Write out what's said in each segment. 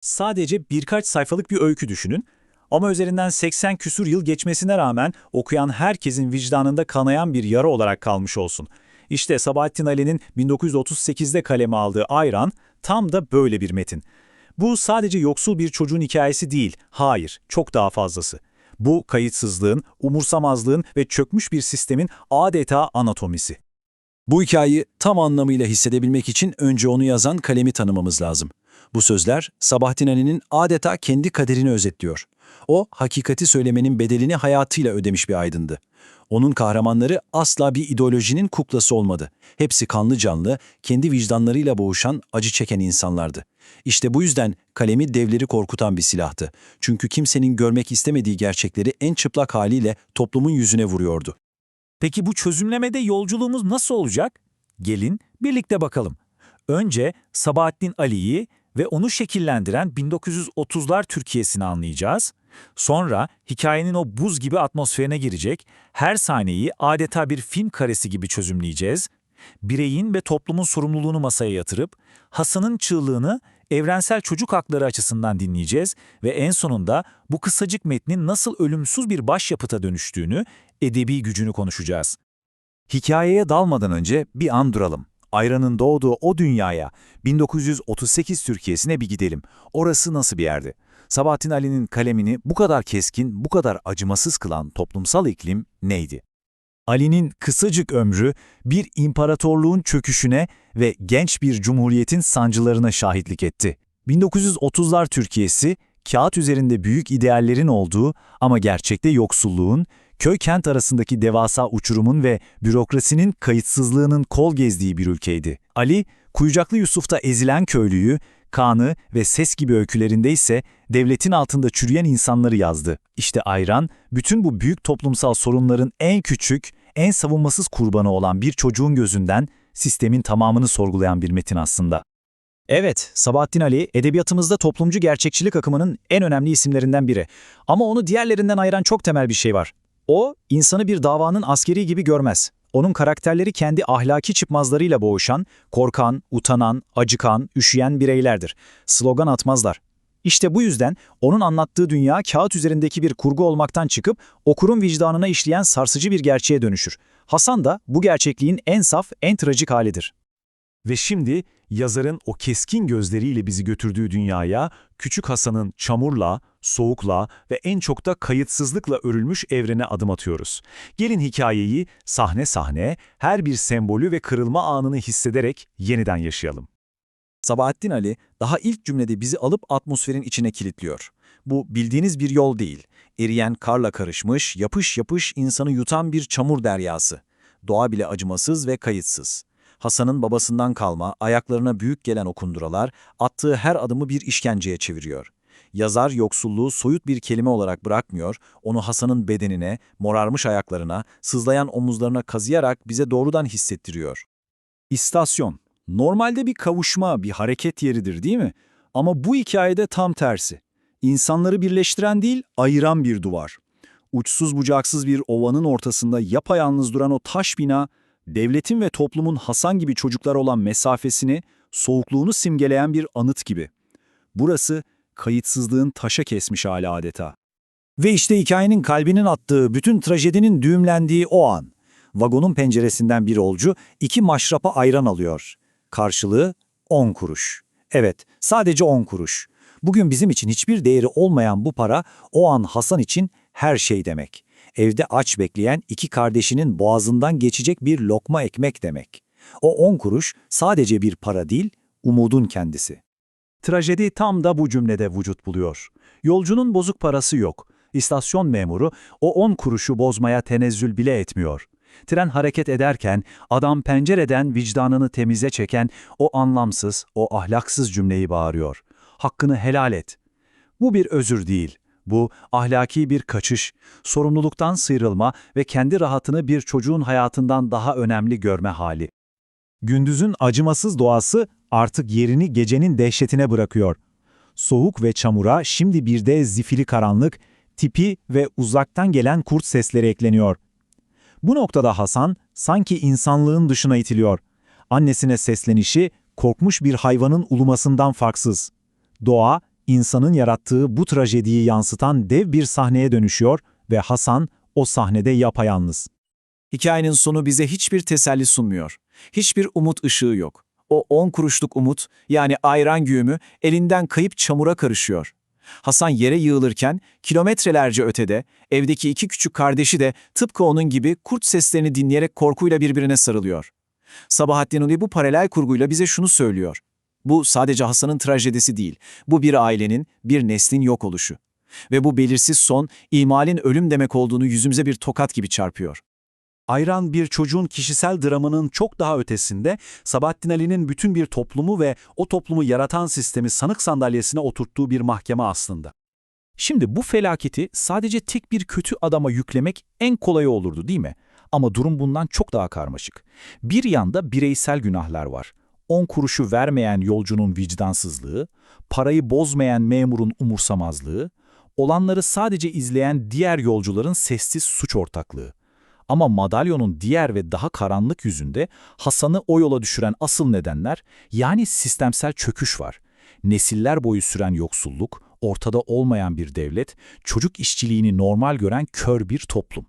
Sadece birkaç sayfalık bir öykü düşünün ama üzerinden 80 küsur yıl geçmesine rağmen okuyan herkesin vicdanında kanayan bir yara olarak kalmış olsun. İşte Sabahattin Ali'nin 1938'de kaleme aldığı Ayran tam da böyle bir metin. Bu sadece yoksul bir çocuğun hikayesi değil, hayır, çok daha fazlası. Bu kayıtsızlığın, umursamazlığın ve çökmüş bir sistemin adeta anatomisi. Bu hikayeyi tam anlamıyla hissedebilmek için önce onu yazan kalemi tanımamız lazım. Bu sözler Sabahattin Ali'nin adeta kendi kaderini özetliyor. O, hakikati söylemenin bedelini hayatıyla ödemiş bir aydındı. Onun kahramanları asla bir ideolojinin kuklası olmadı. Hepsi kanlı canlı, kendi vicdanlarıyla boğuşan, acı çeken insanlardı. İşte bu yüzden kalemi devleri korkutan bir silahtı. Çünkü kimsenin görmek istemediği gerçekleri en çıplak haliyle toplumun yüzüne vuruyordu. Peki bu çözümlemede yolculuğumuz nasıl olacak? Gelin birlikte bakalım. Önce Sabahattin Ali'yi ve onu şekillendiren 1930'lar Türkiye'sini anlayacağız. Sonra hikayenin o buz gibi atmosferine girecek, her sahneyi adeta bir film karesi gibi çözümleyeceğiz. Bireyin ve toplumun sorumluluğunu masaya yatırıp, Hasan'ın çığlığını evrensel çocuk hakları açısından dinleyeceğiz ve en sonunda bu kısacık metnin nasıl ölümsüz bir başyapıta dönüştüğünü, edebi gücünü konuşacağız. Hikayeye dalmadan önce bir an duralım. Ayran'ın doğduğu o dünyaya, 1938 Türkiye'sine bir gidelim. Orası nasıl bir yerdi? Sabahattin Ali'nin kalemini bu kadar keskin, bu kadar acımasız kılan toplumsal iklim neydi? Ali'nin kısacık ömrü bir imparatorluğun çöküşüne ve genç bir cumhuriyetin sancılarına şahitlik etti. 1930'lar Türkiye'si, kağıt üzerinde büyük ideallerin olduğu ama gerçekte yoksulluğun, köy-kent arasındaki devasa uçurumun ve bürokrasinin kayıtsızlığının kol gezdiği bir ülkeydi. Ali, Kuyucaklı Yusuf'ta ezilen köylüyü, Kaan'ı ve Ses gibi öykülerinde ise devletin altında çürüyen insanları yazdı. İşte Ayran, bütün bu büyük toplumsal sorunların en küçük, en savunmasız kurbanı olan bir çocuğun gözünden sistemin tamamını sorgulayan bir metin aslında. Evet, Sabahattin Ali, edebiyatımızda toplumcu gerçekçilik akımının en önemli isimlerinden biri. Ama onu diğerlerinden ayıran çok temel bir şey var. O, insanı bir davanın askeri gibi görmez. Onun karakterleri kendi ahlaki çıkmazlarıyla boğuşan, korkan, utanan, acıkan, üşüyen bireylerdir. Slogan atmazlar. İşte bu yüzden onun anlattığı dünya kağıt üzerindeki bir kurgu olmaktan çıkıp okurun vicdanına işleyen sarsıcı bir gerçeğe dönüşür. Hasan da bu gerçekliğin en saf, en trajik halidir. Ve şimdi yazarın o keskin gözleriyle bizi götürdüğü dünyaya, küçük Hasan'ın çamurla, soğukla ve en çok da kayıtsızlıkla örülmüş evrene adım atıyoruz. Gelin hikayeyi sahne sahne, her bir sembolü ve kırılma anını hissederek yeniden yaşayalım. Sabahattin Ali daha ilk cümlede bizi alıp atmosferin içine kilitliyor. Bu bildiğiniz bir yol değil. Eriyen karla karışmış, yapış yapış insanı yutan bir çamur deryası. Doğa bile acımasız ve kayıtsız. Hasan'ın babasından kalma, ayaklarına büyük gelen okunduralar, attığı her adımı bir işkenceye çeviriyor. Yazar yoksulluğu soyut bir kelime olarak bırakmıyor, onu Hasan'ın bedenine, morarmış ayaklarına, sızlayan omuzlarına kazıyarak bize doğrudan hissettiriyor. İstasyon. Normalde bir kavuşma, bir hareket yeridir değil mi? Ama bu hikayede tam tersi. İnsanları birleştiren değil, ayıran bir duvar. Uçsuz bucaksız bir ovanın ortasında yapayalnız duran o taş bina, devletin ve toplumun Hasan gibi çocuklar olan mesafesini, soğukluğunu simgeleyen bir anıt gibi. Burası kayıtsızlığın taşa kesmiş hali adeta. Ve işte hikayenin kalbinin attığı, bütün trajedinin düğümlendiği o an. Vagonun penceresinden bir olcu iki maşrapa ayran alıyor. Karşılığı 10 kuruş. Evet, sadece 10 kuruş. Bugün bizim için hiçbir değeri olmayan bu para o an Hasan için her şey demek. Evde aç bekleyen iki kardeşinin boğazından geçecek bir lokma ekmek demek. O 10 kuruş sadece bir para değil, umudun kendisi. Trajedi tam da bu cümlede vücut buluyor. Yolcunun bozuk parası yok. İstasyon memuru o 10 kuruşu bozmaya tenezzül bile etmiyor. Tren hareket ederken adam pencereden vicdanını temize çeken o anlamsız, o ahlaksız cümleyi bağırıyor. Hakkını helal et. Bu bir özür değil. Bu ahlaki bir kaçış, sorumluluktan sıyrılma ve kendi rahatını bir çocuğun hayatından daha önemli görme hali. Gündüzün acımasız doğası artık yerini gecenin dehşetine bırakıyor. Soğuk ve çamura şimdi bir de zifiri karanlık, tipi ve uzaktan gelen kurt sesleri ekleniyor. Bu noktada Hasan sanki insanlığın dışına itiliyor. Annesine seslenişi korkmuş bir hayvanın ulumasından farksız. Doğa, insanın yarattığı bu trajediyi yansıtan dev bir sahneye dönüşüyor ve Hasan o sahnede yapayalnız. Hikayenin sonu bize hiçbir teselli sunmuyor. Hiçbir umut ışığı yok. O on kuruşluk umut, yani ayran güğümü, elinden kayıp çamura karışıyor. Hasan yere yığılırken, kilometrelerce ötede, evdeki iki küçük kardeşi de tıpkı onun gibi kurt seslerini dinleyerek korkuyla birbirine sarılıyor. Sabahattin Ali bu paralel kurguyla bize şunu söylüyor. Bu sadece Hasan'ın trajedisi değil, bu bir ailenin, bir neslin yok oluşu. Ve bu belirsiz son, imalin ölüm demek olduğunu yüzümüze bir tokat gibi çarpıyor. Ayran bir çocuğun kişisel dramının çok daha ötesinde Sabahattin Ali'nin bütün bir toplumu ve o toplumu yaratan sistemi sanık sandalyesine oturttuğu bir mahkeme aslında. Şimdi bu felaketi sadece tek bir kötü adama yüklemek en kolayı olurdu değil mi? Ama durum bundan çok daha karmaşık. Bir yanda bireysel günahlar var. 10 kuruşu vermeyen yolcunun vicdansızlığı, parayı bozmayan memurun umursamazlığı, olanları sadece izleyen diğer yolcuların sessiz suç ortaklığı. Ama madalyonun diğer ve daha karanlık yüzünde Hasan'ı o yola düşüren asıl nedenler, yani sistemsel çöküş var. Nesiller boyu süren yoksulluk, ortada olmayan bir devlet, çocuk işçiliğini normal gören kör bir toplum.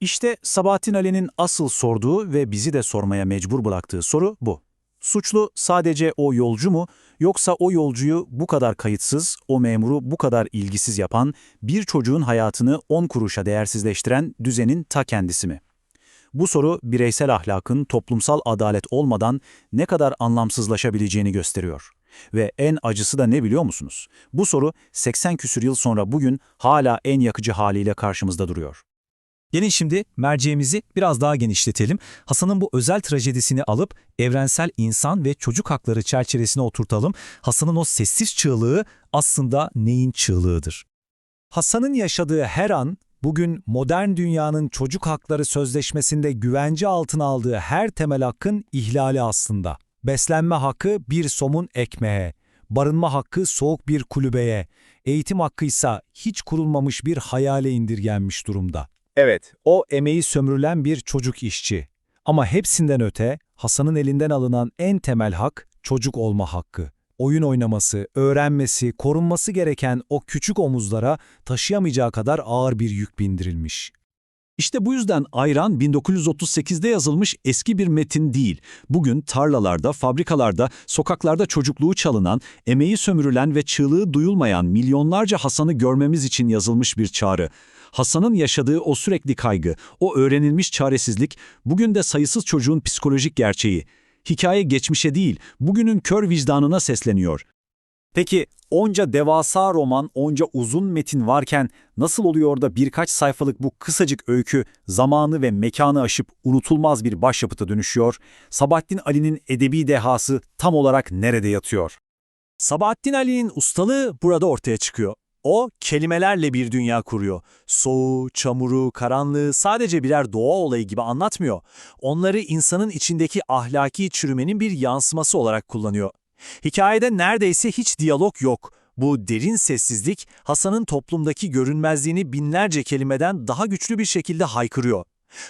İşte Sabahattin Ali'nin asıl sorduğu ve bizi de sormaya mecbur bıraktığı soru bu. Suçlu sadece o yolcu mu, yoksa o yolcuyu bu kadar kayıtsız, o memuru bu kadar ilgisiz yapan, bir çocuğun hayatını 10 kuruşa değersizleştiren düzenin ta kendisi mi? Bu soru bireysel ahlakın toplumsal adalet olmadan ne kadar anlamsızlaşabileceğini gösteriyor. Ve en acısı da ne biliyor musunuz? Bu soru 80 küsür yıl sonra bugün hala en yakıcı haliyle karşımızda duruyor. Gelin şimdi merceğimizi biraz daha genişletelim. Hasan'ın bu özel trajedisini alıp evrensel insan ve çocuk hakları çerçevesine oturtalım. Hasan'ın o sessiz çığlığı aslında neyin çığlığıdır? Hasan'ın yaşadığı her an, bugün modern dünyanın çocuk hakları sözleşmesinde güvence altına aldığı her temel hakkın ihlali aslında. Beslenme hakkı bir somun ekmeğe, barınma hakkı soğuk bir kulübeye, eğitim hakkı ise hiç kurulmamış bir hayale indirgenmiş durumda. Evet, o emeği sömürülen bir çocuk işçi. Ama hepsinden öte, Hasan'ın elinden alınan en temel hak çocuk olma hakkı. Oyun oynaması, öğrenmesi, korunması gereken o küçük omuzlara taşıyamayacağı kadar ağır bir yük bindirilmiş. İşte bu yüzden ayran 1938'de yazılmış eski bir metin değil. Bugün tarlalarda, fabrikalarda, sokaklarda çocukluğu çalınan, emeği sömürülen ve çığlığı duyulmayan milyonlarca Hasan'ı görmemiz için yazılmış bir çağrı. Hasan'ın yaşadığı o sürekli kaygı, o öğrenilmiş çaresizlik, bugün de sayısız çocuğun psikolojik gerçeği. Hikaye geçmişe değil, bugünün kör vicdanına sesleniyor. Peki onca devasa roman, onca uzun metin varken nasıl oluyor da birkaç sayfalık bu kısacık öykü zamanı ve mekanı aşıp unutulmaz bir başyapıta dönüşüyor? Sabahattin Ali'nin edebi dehası tam olarak nerede yatıyor? Sabahattin Ali'nin ustalığı burada ortaya çıkıyor. O kelimelerle bir dünya kuruyor. Soğuğu, çamuru, karanlığı sadece birer doğa olayı gibi anlatmıyor. Onları insanın içindeki ahlaki çürümenin bir yansıması olarak kullanıyor. Hikayede neredeyse hiç diyalog yok. Bu derin sessizlik Hasan'ın toplumdaki görünmezliğini binlerce kelimeden daha güçlü bir şekilde haykırıyor.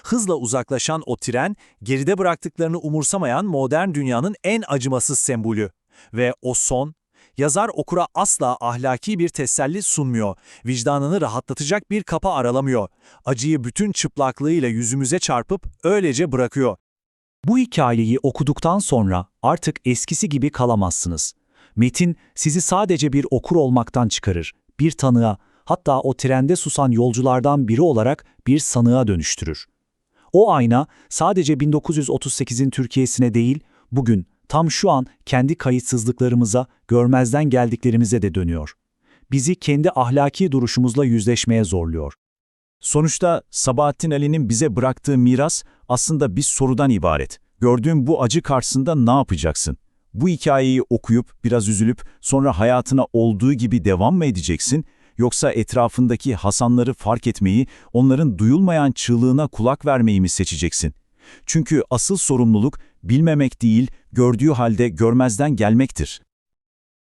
Hızla uzaklaşan o tren, geride bıraktıklarını umursamayan modern dünyanın en acımasız sembolü. Ve o son, yazar okura asla ahlaki bir teselli sunmuyor, vicdanını rahatlatacak bir kapı aralamıyor. Acıyı bütün çıplaklığıyla yüzümüze çarpıp öylece bırakıyor. Bu hikayeyi okuduktan sonra artık eskisi gibi kalamazsınız. Metin sizi sadece bir okur olmaktan çıkarır, bir tanığa, hatta o trende susan yolculardan biri olarak bir sanığa dönüştürür. O ayna sadece 1938'in Türkiye'sine değil, bugün tam şu an kendi kayıtsızlıklarımıza, görmezden geldiklerimize de dönüyor. Bizi kendi ahlaki duruşumuzla yüzleşmeye zorluyor. Sonuçta Sabahattin Ali'nin bize bıraktığı miras aslında bir sorudan ibaret. Gördüğün bu acı karşısında ne yapacaksın? Bu hikayeyi okuyup biraz üzülüp sonra hayatına olduğu gibi devam mı edeceksin? Yoksa etrafındaki Hasanları fark etmeyi, onların duyulmayan çığlığına kulak vermeyi mi seçeceksin? Çünkü asıl sorumluluk bilmemek değil, gördüğü halde görmezden gelmektir.